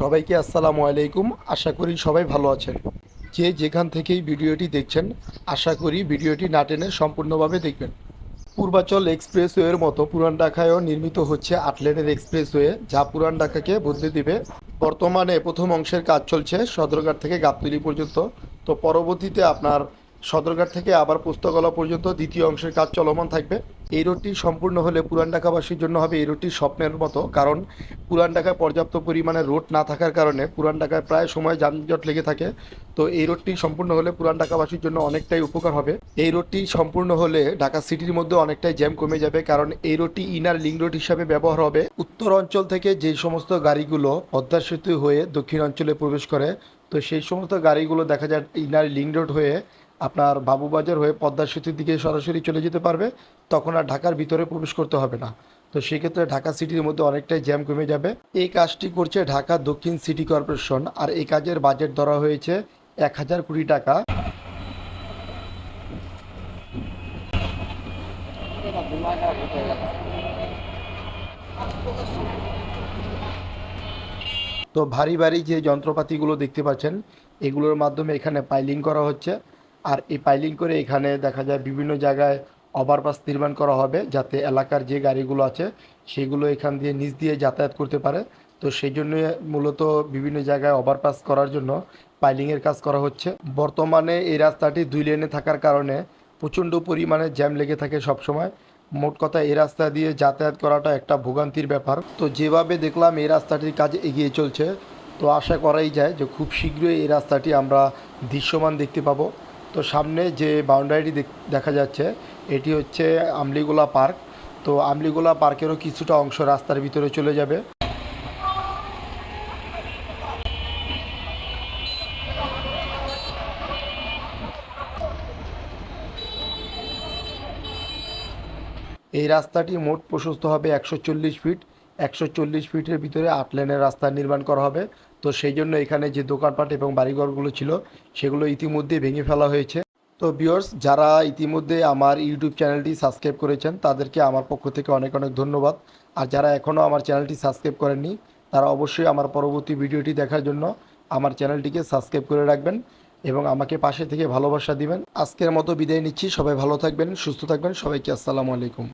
সবাইকে আসসালামু আলাইকুম। আশা করি সবাই ভালো আছেন। যে যেখান থেকেই ভিডিওটি দেখছেন, আশা করি ভিডিওটি না টেনে সম্পূর্ণভাবে দেখবেন। পূর্বাচল এক্সপ্রেসওয়ের মতো পুরান ঢাকায়ও নির্মিত হচ্ছে আট লেনের এক্সপ্রেসওয়ে, যা পুরান ঢাকাকে বদলে দিবে। বর্তমানে প্রথম অংশের কাজ চলছে সদরঘাট থেকে গাবতলি পর্যন্ত। তো পরবর্তীতে আপনার সদরঘাট থেকে আবার পুস্তকলা পর্যন্ত দ্বিতীয় অংশের কাজ চলমান থাকবে। এই রোডটি সম্পূর্ণ হলে পুরান ঢাকাবাসীর জন্য হবে এই রোডটি স্বপ্নের মতো। কারণ পুরান ঢাকায় পর্যাপ্ত পরিমাণে রোড না থাকার কারণে পুরান ঢাকায় প্রায় সময় যানজট লেগে থাকে। তো এই রোডটি সম্পূর্ণ হলে পুরান ঢাকাবাসীর জন্য অনেকটাই উপকার হবে। এই রোডটি সম্পূর্ণ হলে ঢাকা সিটির মধ্যে অনেকটাই জ্যাম কমে যাবে। কারণ এই রোডটি ইনার লিঙ্ক রোড হিসাবে ব্যবহার হবে। উত্তর অঞ্চল থেকে যে সমস্ত গাড়িগুলো পদ্মা সেতু হয়ে দক্ষিণ অঞ্চলে প্রবেশ করে, তো সেই সমস্ত গাড়িগুলো দেখা যায় ইনার লিঙ্ক রোড হয়ে আপনার বাবুবাজার হয়ে পদ্মা সেতুর দিকে সরাসরি চলে যেতে পারবে, তখন আর ঢাকার ভিতরে প্রবেশ করতে হবে না। তো সেক্ষেত্রে ঢাকা সিটির মধ্যে অনেকটাই জ্যাম কমে যাবে। এই কাজটি করছে ঢাকা দক্ষিণ সিটি কর্পোরেশন, আর এই কাজের বাজেট ধরা হয়েছে এক হাজার কোটি টাকা। তো ভারী ভারী যে যন্ত্রপাতিগুলো দেখতে পাচ্ছেন, এগুলোর মাধ্যমে এখানে পাইলিং করা হচ্ছে। আর এই পাইলিং করে এখানে দেখা যায় বিভিন্ন জায়গায় ওভারপাস নির্মাণ করা হবে যাতে এলাকার যে গাড়িগুলো আছে সেগুলো এখান দিয়ে নিচ দিয়ে যাতায়াত করতে পারে। তো সেই জন্য মূলত বিভিন্ন জায়গায় ওভারপাস করার জন্য পাইলিংয়ের কাজ করা হচ্ছে। বর্তমানে এই রাস্তাটি দুই লেনে থাকার কারণে প্রচণ্ড পরিমাণে জ্যাম লেগে থাকে সবসময়। মোট কথা এই রাস্তা দিয়ে যাতায়াত করাটা একটা ভোগান্তির ব্যাপার। তো যেভাবে দেখলাম এই রাস্তাটির কাজ এগিয়ে চলছে, তো আশা করাই যায় যে খুব শীঘ্রই এই রাস্তাটি আমরা দৃশ্যমান দেখতে পাবো। তো সামনে যে বাউন্ডারিটি দেখা যাচ্ছে, এটি হচ্ছে আমলিগোলা পার্ক। তো আমলিগোলা পার্কেরও কিছুটা অংশ রাস্তার ভিতরে চলে যাবে। এই রাস্তাটি মোট প্রশস্ত হবে একশো চল্লিশ ফিট। একশো চল্লিশ ফিটের ভিতরে আট লেনের রাস্তা নির্মাণ করা হবে। তো সেই জন্য এখানে যে দোকানপাট এবং বাড়িঘরগুলো ছিল, সেগুলো ইতিমধ্যে ভেঙে ফেলা হয়েছে। তো বিয়র্স যারা ইতিমধ্যে আমার ইউটিউব চ্যানেলটি সাবস্ক্রাইব করেছেন, তাদেরকে আমার পক্ষ থেকে অনেক অনেক ধন্যবাদ। আর যারা এখনও আমার চ্যানেলটি সাবস্ক্রাইব করেননি, তারা অবশ্যই আমার পরবর্তী ভিডিওটি দেখার জন্য আমার চ্যানেলটিকে সাবস্ক্রাইব করে রাখবেন এবং আমাকে পাশে থেকে ভালোবাসা দিবেন। আজকের মতো বিদায় নিচ্ছি। সবাই ভালো থাকবেন, সুস্থ থাকবেন। সবাইকে আসসালামু আলাইকুম।